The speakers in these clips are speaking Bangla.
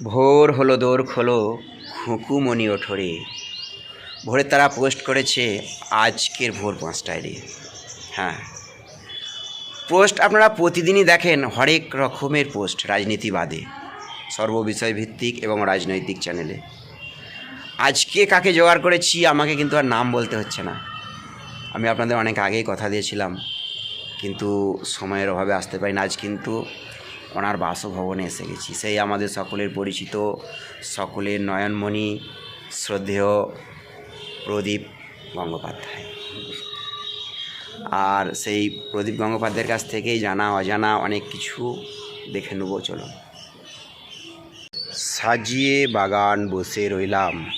ভোর হলো, দোর খোলো, খুকুমণি ওঠরে। ভোরে তারা পোস্ট করেছে আজকের ভোর পাঁচটায় রে হ্যাঁ। পোস্ট আপনারা প্রতিদিনই দেখেন হরেক রকমের পোস্ট রাজনীতিবাদে, সর্ববিষয় ভিত্তিক এবং রাজনৈতিক চ্যানেলে। আজকে কাকে জোগাড় করেছি আমাকে কিন্তু আর নাম বলতে হচ্ছে না। আমি আপনাদের অনেক আগেই কথা দিয়েছিলাম, কিন্তু সময়ের অভাবে আসতে পারি না। আজ কিন্তু ওনার বাসভবনে এসে গেছি। সেই আমাদের সকলের পরিচিত, সকলের নয়নমণি, শ্রদ্ধেয় প্রদীপ গঙ্গোপাধ্যায়। আর সেই প্রদীপ গঙ্গোপাধ্যায়ের কাছ থেকেই জানা, অজানা অনেক কিছু দেখে নেব চলো সাজিয়ে বাগান বসে রইলাম।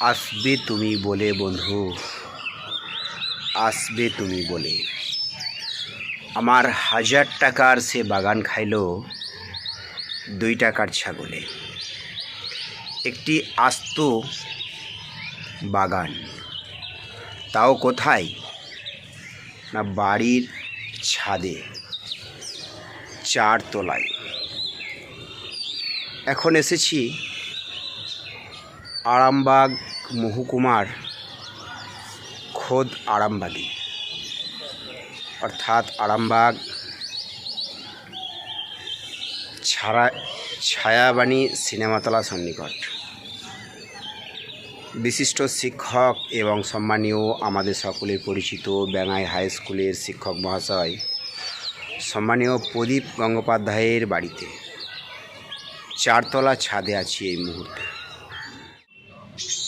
আসবে তুমি বলে বন্ধু, আসবে তুমি বলে। আমার হাজার টাকার সে বাগান খাইলো দুই টাকার ছাগলে। একটি আস্ত বাগান। তাও কোথায়? না বাড়ির ছাদে। চার তলায়। এখন এসেছি আরামবাগ মহকুমার খোদ আরামবাগে। অর্থাৎ আরামবাগ, ছাড়া ছায়াবাণী সিনেমাতলা সন্নিকট। বিশিষ্ট শিক্ষক এবং সম্মানীয় আমাদের সকলের পরিচিত ব্যাঙাই হাই স্কুলের শিক্ষক মহাশয়, সম্মানীয় প্রদীপ গঙ্গোপাধ্যায়ের বাড়িতে। চারতলা ছাদে আছি এই মুহূর্তে।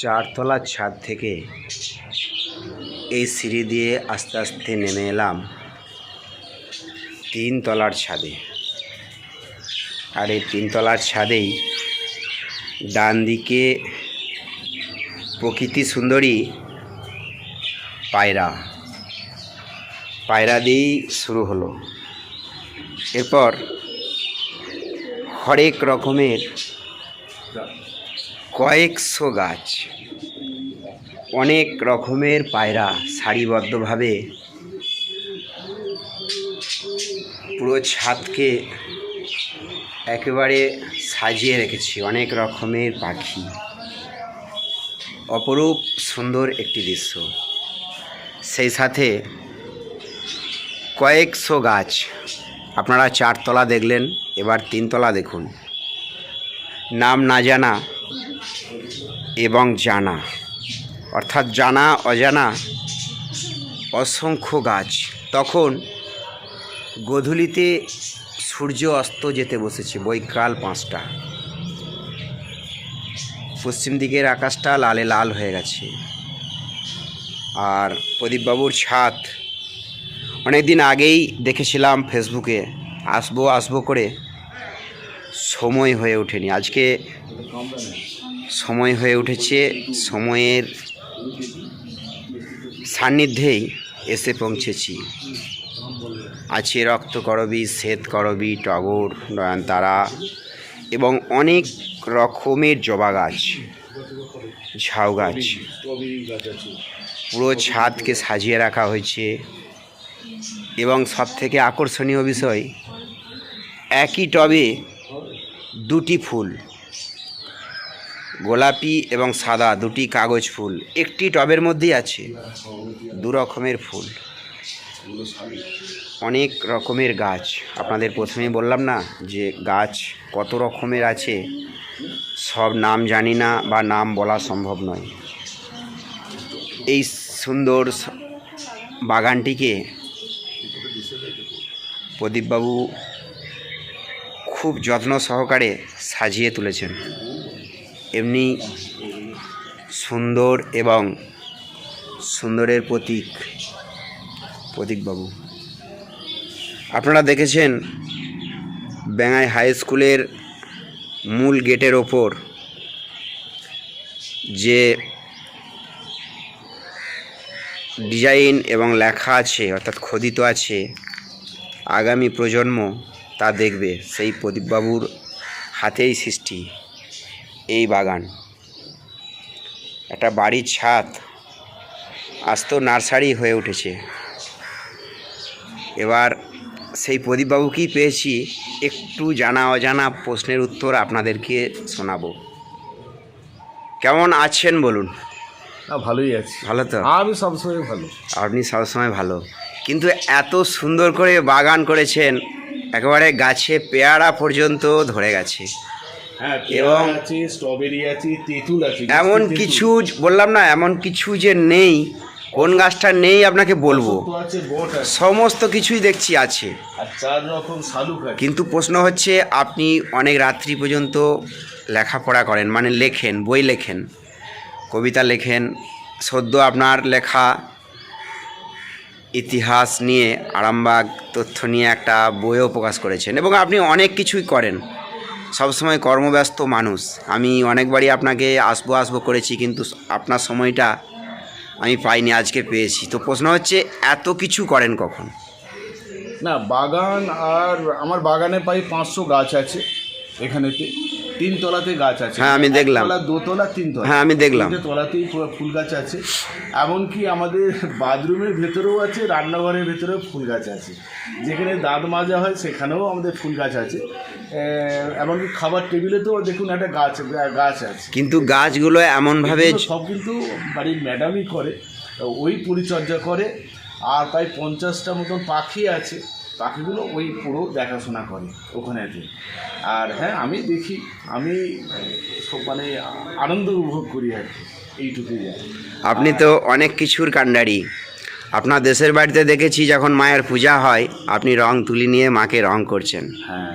চারতলার ছাদ থেকে এই সিঁড়ি দিয়ে আস্তে আস্তে নেমে এলাম। তিনতলার ছাদে। আর এই তিনতলার ছাদেই ডান দিকে প্রকৃতি সুন্দরী পায়রা। পায়রা দিয়েই শুরু হলো। এরপর হরেক রকমের কয়েকশো গাছ, অনেক রকমের পায়রা সারিবদ্ধভাবে পুরো ছাদকে একেবারে সাজিয়ে রেখেছি অনেক রকমের পাখি। অপরূপ সুন্দর একটি দৃশ্য। সেই সাথে কয়েকশো গাছ। আপনারা চারতলা দেখলেন, এবার তিনতলা দেখুন। নাম না জানা এবং জানা। অর্থাৎ জানা, অজানা অসংখ্য গাছ। তখন গোধূলিতে সূর্য অস্ত যেতে বসেছে, বৈকাল পাঁচটা। পশ্চিম দিকের আকাশটা লালে লাল হয়ে গেছে। আর প্রদীপবাবুর ছাদ অনেক দিন আগেই দেখেছিলাম ফেসবুকে। আসব আসব করে সময় হয়ে ওঠেনি। আজকে সময় হয়ে উঠেছে, সময়ের সান্নিধ্যেই এসে পৌঁছেছি। আছে রক্ত করবি, শ্বেত করবি, টগর, নয়নতারা এবং অনেক রকমের জবা গাছ, ঝাউ গাছ। পুরো ছাদকে সাজিয়ে রাখা হয়েছে। এবং সব থেকে আকর্ষণীয় বিষয়, একই টবে দুটি ফুল, গোলাপি এবং সাদা, দুটি কাগজ ফুল। একটি টবের মধ্যেই আছে, দু রকমের ফুল। অনেক রকমের গাছ। আপনাদের প্রথমেই বললাম না যে গাছ কত রকমের আছে, সব নাম জানি না বা নাম বলা সম্ভব নয়। এই সুন্দর বাগানটিকে প্রদীপবাবু খুব যত্ন সহকারে সাজিয়ে তুলেছেন। এমনি সুন্দর এবং সুন্দরের প্রতীক। প্রতীকবাবু আপনারা দেখেছেন ব্যাঙাই হাই স্কুলের মূল গেটের ওপর যে ডিজাইন এবং লেখা আছে, অর্থাৎ খোদিত আছে, আগামী প্রজন্ম তা দেখবে সেই প্রদীপবাবুর হাতেই সৃষ্টি এই বাগান। একটা বাড়ির ছাদ আজ তো নার্সারি হয়ে উঠেছে। এবার সেই প্রদীপবাবুকেই পেয়েছি। একটু জানা অজানা প্রশ্নের উত্তর আপনাদেরকে শোনাবো। কেমন আছেন বলুন? ভালোই আছি। ভালো তো? আমি সবসময় ভালো। আপনি সবসময় ভালো। কিন্তু এত সুন্দর করে বাগান করেছেন একেবারে গাছে পেয়ারা পর্যন্ত ধরে গেছে। হ্যাঁ এবং স্ট্রবেরি আছে তেঁতুল আছে এমন কিছু বললাম না এমন কিছু যে নেই কোন গাছটা নেই আপনাকে। বলব? সমস্ত কিছুই দেখছি আছে। কিন্তু প্রশ্ন হচ্ছে আপনি অনেক রাত্রি পর্যন্ত লেখাপড়া করেন মানে লেখেন বই লেখেন কবিতা লেখেন সদ্য আপনার লেখা ইতিহাস নিয়ে আরামবাগ তথ্য নিয়ে একটা বইও প্রকাশ করেছেন এবং আপনি অনেক কিছুই করেন। সবসময় কর্মব্যস্ত মানুষ। আমি অনেকবারই আপনাকে আসব আসব করেছি কিন্তু আপনার সময়টা আমি পাইনি আজকে পেয়েছি। তো প্রশ্ন হচ্ছে এত কিছু করেন কখন? না বাগান আর আমার বাগানে প্রায় পাঁচশো গাছ আছে এখানেতে। তিন তলাতে গাছ আছে। হ্যাঁ, আমি দেখলাম। দোতলা তিনতলা হ্যাঁ, আমি দেখলাম। তলাতেই ফুল গাছ আছে। এমনকি আমাদের বাথরুমের ভেতরেও আছে রান্নাঘরের ভেতরেও ফুল গাছ আছে। যেখানে দাঁত মাজা হয় সেখানেও আমাদের ফুল গাছ আছে। এমনকি খাবার টেবিলেতেও দেখুন একটা গাছ গাছ আছে। কিন্তু গাছগুলো এমনভাবে সব কিন্তু বাড়ির ম্যাডামই করে ওই পরিচর্যা করে আর প্রায় পঞ্চাশটা মতন পাখি আছে পাখিগুলো ওই পুরো দেখাশোনা করে ওখানেতে আর হ্যাঁ আমি দেখি আমি মানে আনন্দ উপভোগ করি আর কি এইটুকুই আপনি তো অনেক কিছুর কাণ্ডারি। আপনার দেশের বাড়িতে দেখেছি যখন মায়ের পূজা হয় আপনি রং তুলি নিয়ে মাকে রং করছেন। হ্যাঁ।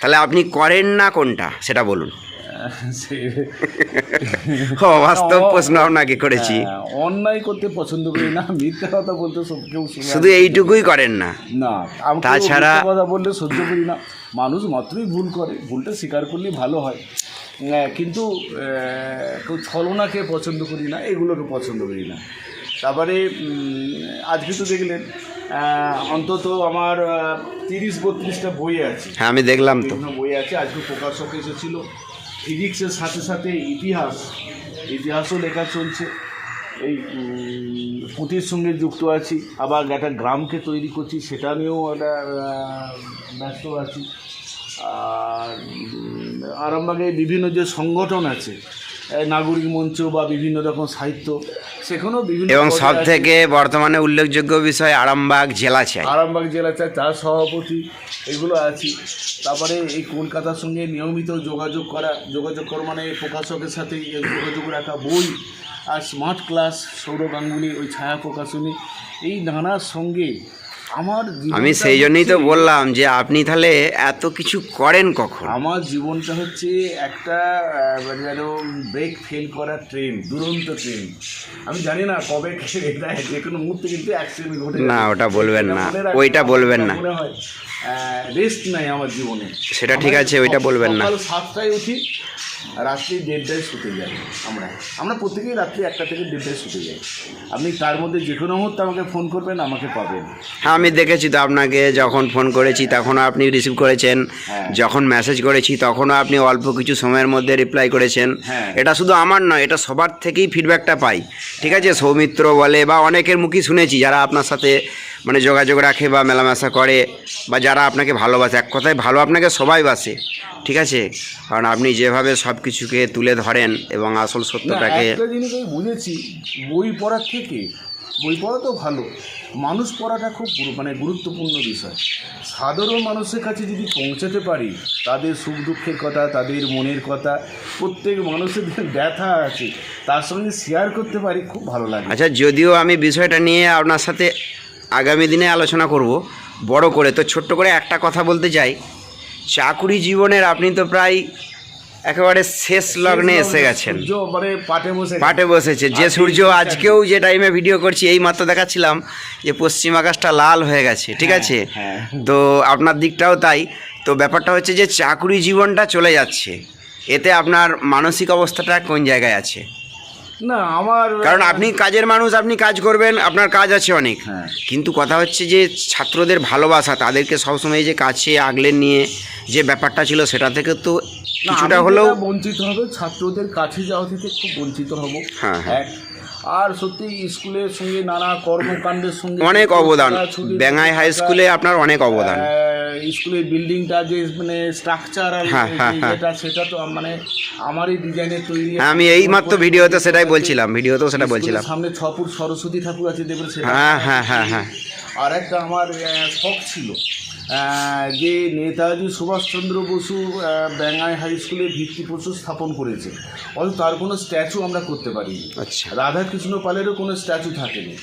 তাহলে আপনি করেন না কোনটা? সেটা বলুন। সে- ও বাস্তব প্রশ্ন আপনাকে করেছি। হ্যাঁ, অন্যায় করতে পছন্দ করি না মিথ্যা কথা বলতে সব কেউ শুধু এইটুকুই করেন না। না তাছাড়া- কথা বললে সহ্য করি না। মানুষ মাত্রই ভুল করে ভুলটা স্বীকার করলে ভালো হয়। কিন্তু আহ, কেউ ছলনাকে পছন্দ করি না এগুলোকে পছন্দ করি না। তারপরে আজকে তো দেখলেন অন্তত আমার তিরিশ বত্রিশটা বই আছে। হ্যাঁ আমি দেখলাম তো। বই আছে আজকে প্রকাশক এসেছিল। ফিজিক্সের সাথে সাথে ইতিহাস ইতিহাসও লেখা চলছে। এই পুঁথির সঙ্গে যুক্ত আছি। আবার একটা গ্রামকে তৈরি করছি সেটা নিয়েও একটা ব্যস্ত আছি। আর আরামবাগে বিভিন্ন যে সংগঠন আছে নাগরিক মঞ্চ বা বিভিন্ন রকম সাহিত্য সেখানেও বিভিন্ন এবং সব থেকে বর্তমানে উল্লেখযোগ্য বিষয় আরামবাগ জেলা চাই। আরামবাগ জেলা চাই তার সভাপতি এগুলো আছি। তারপরে এই কলকাতার সঙ্গে নিয়মিত যোগাযোগ করা যোগাযোগ করা মানে প্রকাশকের সাথে যোগাযোগ রাখা বই আর স্মার্ট ক্লাস সৌরভ গাঙ্গুলি ওই ছায়া প্রকাশনী এই নানার সঙ্গে আমার আমি সেই জন্যই তো বললাম যে আপনি তাহলে এত কিছু করেন কখন আমার জীবনটা হচ্ছে একটা মানে যেন ব্রেক ফেল করা ট্রেন দুরন্ত ট্রেন আমি জানি না কবে যে কোনো মুহূর্তে কিন্তু অ্যাক্সিডেন্ট ঘটে না, ওটা বলবেন না। ওইটা বলবেন না। মনে হয় রেস্ট নাই আমার জীবনে সেটা ঠিক আছে, ওইটা বলবেন না। সকাল সাতটায় উঠি রাত্রি দেড়টায় শুতে যাই আমরা। আমরা প্রত্যেকেই রাত্রি একটা থেকে দেড়টায় শুতে যাই। আপনি তার মধ্যে যে কোনো মুহূর্তে আমাকে ফোন করবেন আমাকে পাবেন। হ্যাঁ আমি দেখেছি তো আপনাকে যখন ফোন করেছি তখনও আপনি রিসিভ করেছেন। হ্যাঁ। যখন মেসেজ করেছি তখনও আপনি অল্প কিছু সময়ের মধ্যে রিপ্লাই করেছেন। হ্যাঁ। এটা শুধু আমার নয় এটা সবার থেকেই ফিডব্যাকটা পাই। ঠিক আছে? সৌমিত্র বলে বা অনেকের মুখই শুনেছি যারা আপনার সাথে মানে যোগাযোগ রাখে বা মেলামেশা করে বা যারা আপনাকে ভালোবাসে এক কথায় ভালো আপনাকে সবাই বাসে ঠিক আছে? কারণ আপনি যেভাবে সব কিছুকে তুলে ধরেন এবং আসল সত্যটাকে একটা জিনিস আমি বুঝেছি বই পড়ার থেকে বই পড়া তো ভালো মানুষ পড়াটা খুব মানে গুরুত্বপূর্ণ বিষয়। সাধারণ মানুষের কাছে যদি পৌঁছাতে পারি তাদের সুখ দুঃখের কথা তাদের মনের কথা প্রত্যেক মানুষের যে ব্যথা আছে তার সঙ্গে শেয়ার করতে পারি খুব ভালো লাগে। আচ্ছা যদিও আমি বিষয়টা নিয়ে আপনার সাথে আগামী দিনে আলোচনা করব। বড় করে তো ছোট্ট করে একটা কথা বলতে চাই। চাকুরি জীবনের আপনি তো প্রায় একেবারে শেষ লগ্নে এসে গেছেন। মানে পাটে বসেছে। যে সূর্য আজকেও যে টাইমে ভিডিও করছি এই মাত্র দেখাচ্ছিলাম যে পশ্চিম আকাশটা লাল হয়ে গেছে ঠিক হ্যাঁ, আছে? হ্যাঁ। তো আপনার দিকটাও তাই। তো ব্যাপারটা হচ্ছে যে চাকুরি জীবনটা চলে যাচ্ছে। এতে আপনার মানসিক অবস্থাটা কোন জায়গায় আছে? না আমার কারণ আপনি কাজের মানুষ আপনি কাজ করবেন আপনার কাজ আছে অনেক হ্যাঁ। কিন্তু কথা হচ্ছে যে ছাত্রদের ভালোবাসা তাদেরকে সবসময় যে কাছে আগলে নিয়ে যে ব্যাপারটা ছিল সেটা থেকে তো কিছুটা হলেও বঞ্চিত হবে ছাত্রদের কাছে যাওয়া থেকে খুব বঞ্চিত হব হ্যাঁ, হ্যাঁ। আর সত্যি স্কুলের সঙ্গে নানা কর্মকাণ্ডের সঙ্গে অনেক অবদান। বেঙ্গাই হাই স্কুলে আপনার অনেক অবদান। স্কুলের বিল্ডিংটা যে মানে স্ট্রাকচার হ্যাঁ, হ্যাঁ, হ্যাঁ। যেটা সেটা তো মানে আমারই ডিজাইনের তৈরি আমি এই মাত্র ভিডিওতে সেটাই বলছিলাম ভিডিওতেও সেটা বলছিলাম। সামনে ছ ফুট সরস্বতী ঠাকুর আছে দেখবেন সেটা হ্যাঁ হ্যাঁ হ্যাঁ হ্যাঁ। আর একটা আমার শখ ছিল। যে নেতাজি সুভাষচন্দ্র বসু ব্যাঙ্গাই হাই স্কুলে ভিত্তিপ্রস্তর স্থাপন করেছে। অথচ তার কোনো স্ট্যাচু আমরা করতে পারিনি। আচ্ছা। রাধাকৃষ্ণ পালেরও কোনো স্ট্যাচু থাকেনি।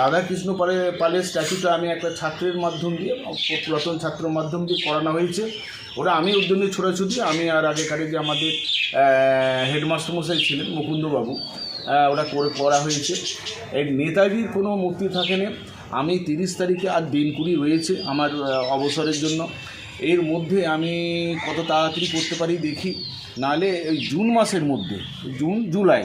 রাধাকৃষ্ণ পালের পালের স্ট্যাচুটা আমি একটা ছাত্রের মাধ্যম দিয়ে পুরাতন ছাত্রের মাধ্যম দিয়ে করানো হয়েছে। ওরা আমি উদ্যোগে ছোটাছুটি আমি আর আগেকারে যে আমাদের হেডমাস্টার মশাই ছিলেন মুকুন্দবাবু ওটা করে করা হয়েছে। এই নেতাজির কোনো মূর্তি থাকেনি। আমি তিরিশ তারিখে আর দিন কুড়ি রয়েছে আমার অবসরের জন্য। এর মধ্যে আমি কত তাড়াতাড়ি করতে পারি দেখি। নাহলে ওই জুন মাসের মধ্যে, June, July.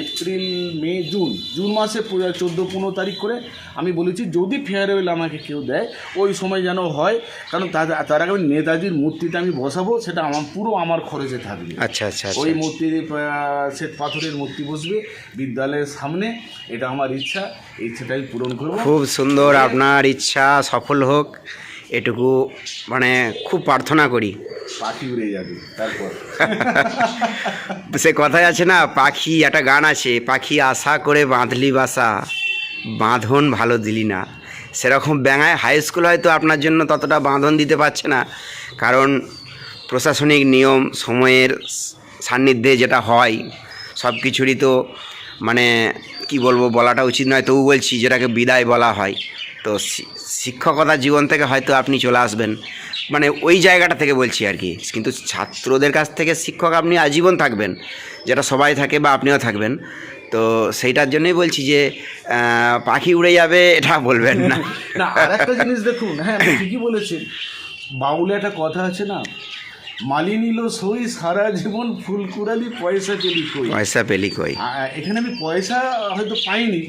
April May June June মাসে চোদ্দ পনেরো তারিখ করে আমি বলেছি যদি ফেয়ারওয়েল আমাকে কেউ দেয় ওই সময় যেন হয় কারণ তার আগে নেতাজির মূর্তিটা আমি বসাবো সেটা আমার পুরো আমার খরচে থাকবে। আচ্ছা আচ্ছা আচ্ছা ওই মূর্তির আহ, শ্বেত পাথরের মূর্তি বসবে বিদ্যালয়ের সামনে এটা আমার ইচ্ছা ইচ্ছাটাই পূরণ করব। খুব সুন্দর আপনার ইচ্ছা সফল হোক। এটুকু মানে খুব প্রার্থনা করি। পাখি উড়ে যাবে তারপর? সে কথায় আছে না পাখি একটা গান আছে পাখি আশা করে বাঁধলি বাসা বাঁধন ভালো দিলি না। সেরকম ব্যাঙায় হাই স্কুল হয়তো আপনার জন্য ততটা বাঁধন দিতে পারছে না কারণ প্রশাসনিক নিয়ম সময়ের সান্নিধ্যে যেটা হয় সব কিছুরই তো মানে কি বলব বলাটা উচিত নয় তবু বলছি যেটাকে বিদায় বলা হয়। তো শিক্ষকতা জীবন থেকে হয়তো আপনি চলে আসবেন। মানে ওই জায়গাটা থেকে বলছি আর কি। কিন্তু ছাত্রদের কাছ থেকে শিক্ষক আপনি আজীবন থাকবেন। যেটা সবাই থাকে বা আপনিও থাকবেন। তো সেইটার জন্যই বলছি যে পাখি উড়ে যাবে এটা বলবেন না। না আর একটা জিনিস দেখুন হ্যাঁ ঠিকই বলেছেন। বাউলে একটা কথা আছে না মালি নিল সই সারা জীবন ফুল কুড়ালি পয়সা পেলি কই? পয়সা পেলি কই? এখানে আমি পয়সা হয়তো পাইনি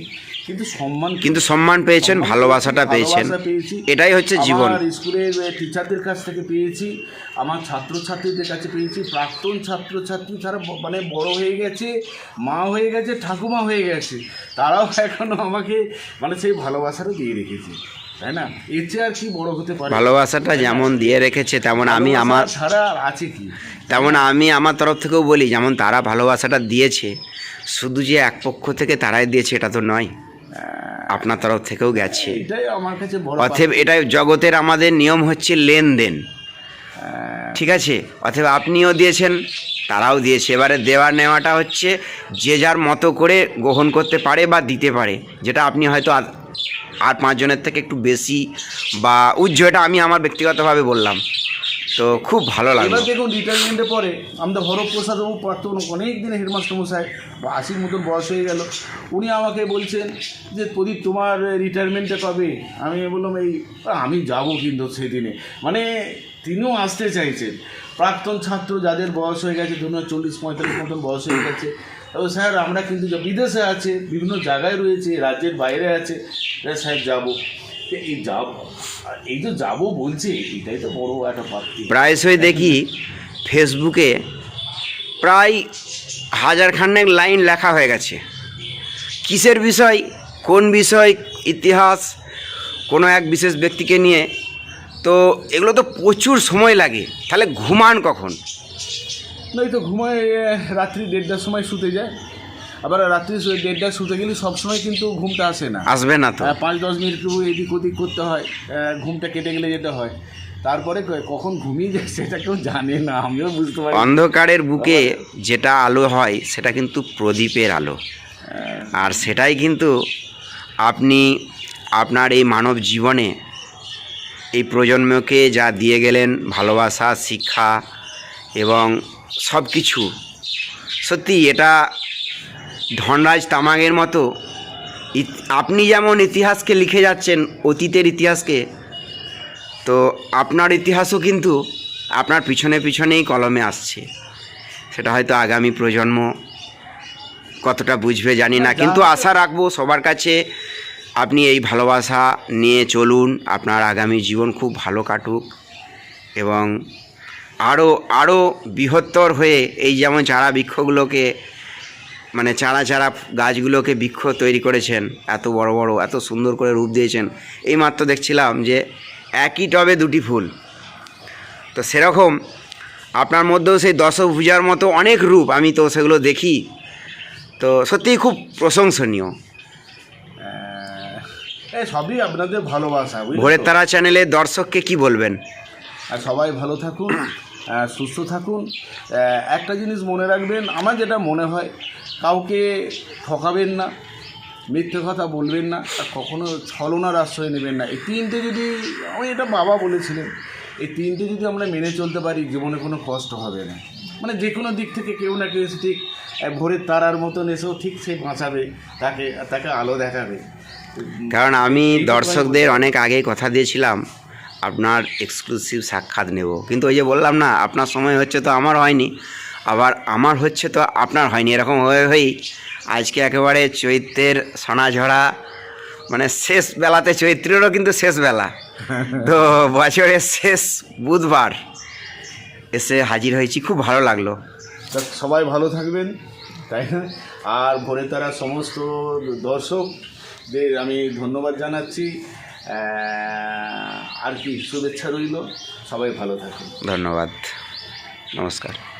কিন্তু সম্মান কিন্তু সম্মান পেয়েছেন ভালোবাসাটা পেয়েছি, পেয়েছেন। পেয়েছি। এটাই হচ্ছে জীবন। আমার স্কুলের টিচারদের কাছ থেকে পেয়েছি। আমার ছাত্রছাত্রীদের কাছে পেয়েছি। প্রাক্তন ছাত্রছাত্রী যারা ব- মানে বড় হয়ে গেছে মা হয়ে গেছে ঠাকুমা হয়ে গেছে তারাও এখনও আমাকে মানে সেই ভালোবাসাটা দিয়ে রেখেছে তাই না? এর চেয়ে আর কি বড় হতে পারে? ভালোবাসাটা যেমন দিয়ে রেখেছে তেমন আমি আমার ছাড়া আর আছে কি? তেমন আমি আমার তরফ থেকেও বলি যেমন তারা ভালোবাসাটা দিয়েছে শুধু যে এক পক্ষ থেকে তারাই দিয়েছে এটা তো নয়। আপনার তরফ থেকেও গেছে। এটাই আমার কাছে বড় অতএব এটাই জগতের আমাদের নিয়ম হচ্ছে লেনদেন। ঠিক আছে? অতএব আপনিও দিয়েছেন তারাও দিয়েছে। এবারে দেওয়া নেওয়াটা হচ্ছে যে যার মতো করে গ্রহণ করতে পারে বা দিতে পারে যেটা আপনি হয়তো আর- আর পাঁচজনের থেকে একটু বেশি বা উজ্জ্ব এটা আমি আমার ব্যক্তিগতভাবে বললাম। তো খুব ভালো লাগল। এবার দেখুন রিটায়ারমেন্টের পরে আমাদের হরপ্রসাদ বাবু প্রাক্তন অনেক দিন হেডমাস্টার মশাই বা আশির মতন বয়স হয়ে গেল। উনি আমাকে বলছেন যে প্রদীপ তোমার রিটায়ারমেন্টটা কবে? আমি বললাম এই আমি যাব কিন্তু সেদিনে। মানে তিনিও আসতে চাইছেন। প্রাক্তন ছাত্র যাদের বয়স হয়ে গেছে ধরুন চল্লিশ পঁয়তাল্লিশ মতন বয়স হয়ে গেছে তবে স্যার আমরা কিন্তু বিদেশে আছে বিভিন্ন জায়গায় রয়েছে রাজ্যের বাইরে আছে "হ্যাঁ, স্যার যাব। এই যাব। এই যে যাব বলছে এটাই তো বড় একটা প্রাপ্তি প্রায়শই দেখি ফেসবুকে প্রায় হাজার খানেক লাইন লেখা হয়ে গেছে। কিসের বিষয় কোন বিষয় ইতিহাস কোনো এক বিশেষ ব্যক্তিকে নিয়ে। তো এগুলো তো প্রচুর সময় লাগে তাহলে ঘুমান কখন? নয় তো ঘুমায় রাত্রি দেড়টার সময় শুতে যায়। আবার রাত্রি দেড়টায় শুতে গেলে সবসময় কিন্তু ঘুমটা আসে না। আসবে না তো। পাঁচ দশ মিনিট একটু এদিক ওদিক করতে হয় ঘুমটা কেটে গেলে যেতে হয়। তারপরে কখন ঘুমিয়ে যায় সেটা কেউ জানে না আমিও বুঝতে পারি অন্ধকারের বুকে যেটা আলো হয় সেটা কিন্তু প্রদীপের আলো। আর সেটাই কিন্তু আপনি আপনার এই মানব জীবনে এই প্রজন্মকে যা দিয়ে গেলেন ভালোবাসা শিক্ষা এবং সব কিছু সত্যি এটা ধনরাজ তামাগের মতো। আপনি যেমন ইতিহাসকে লিখে যাচ্ছেন অতীতের ইতিহাসকে তো আপনার ইতিহাসও কিন্তু আপনার পিছনে পিছনেই কলমে আসছে। সেটা হয়তো আগামী প্রজন্ম কতটা বুঝবে জানি না। কিন্তু আশা রাখব সবার কাছে আপনি এই ভালোবাসা নিয়ে চলুন আপনার আগামী জীবন খুব ভালো কাটুক এবং আরও আরও বৃহত্তর হয়ে এই যেমন চারা বৃক্ষগুলোকে মানে চারা চারা গাছগুলোকে বৃক্ষ তৈরি করেছেন এত বড় বড় এত সুন্দর করে রূপ দিয়েছেন। এই মাত্র দেখছিলাম যে একই টবে দুটি ফুল। তো সেরকম আপনার মধ্যেও সেই দশভুজার মতো অনেক রূপ আমি তো সেগুলো দেখি। তো সত্যিই খুব প্রশংসনীয়। সবই আপনাদের ভালোবাসা ভোরের তারা চ্যানেলের দর্শককে কি বলবেন? আর সবাই ভালো থাকুন। সুস্থ থাকুন। একটা জিনিস মনে রাখবেন আমার যেটা মনে হয় কাউকে ঠকাবেন না মিথ্যে কথা বলবেন না আর কখনো ছলনার আশ্রয় নেবেন না। এই তিনটে যদি আমি এটা বাবা বলেছিলেন এই তিনটে যদি আমরা মেনে চলতে পারি জীবনে কোনো কষ্ট হবে না। মানে যে কোনো দিক থেকে কেউ না কেউ এসে ঠিক ভোরের তারার মতন এসেও ঠিক সে বাঁচাবে তাকে তাকে আলো দেখাবে। কারণ আমি দর্শকদের অনেক আগেই কথা দিয়েছিলাম আপনার এক্সক্লুসিভ সাক্ষাৎ নেব। কিন্তু ওই যে বললাম না, আপনার সময় হচ্ছে তো আমার হয়নি, আবার আমার হচ্ছে তো আপনার হয়নি, এরকম হয়ে হয়েই আজকে একেবারে চৈত্রের সোনাঝরা মানে শেষ বেলাতে চৈত্রেরও কিন্তু শেষ বেলা। তো বছরের শেষ বুধবার এসে হাজির হয়েছি, খুব ভালো লাগল। সবাই ভালো থাকবেন, তাই না? আর ভোরে তারা সমস্ত দর্শকদের আমি ধন্যবাদ জানাচ্ছি। আর কি শুভেচ্ছা রইল। সবাই ভালো থাকুন। ধন্যবাদ। নমস্কার।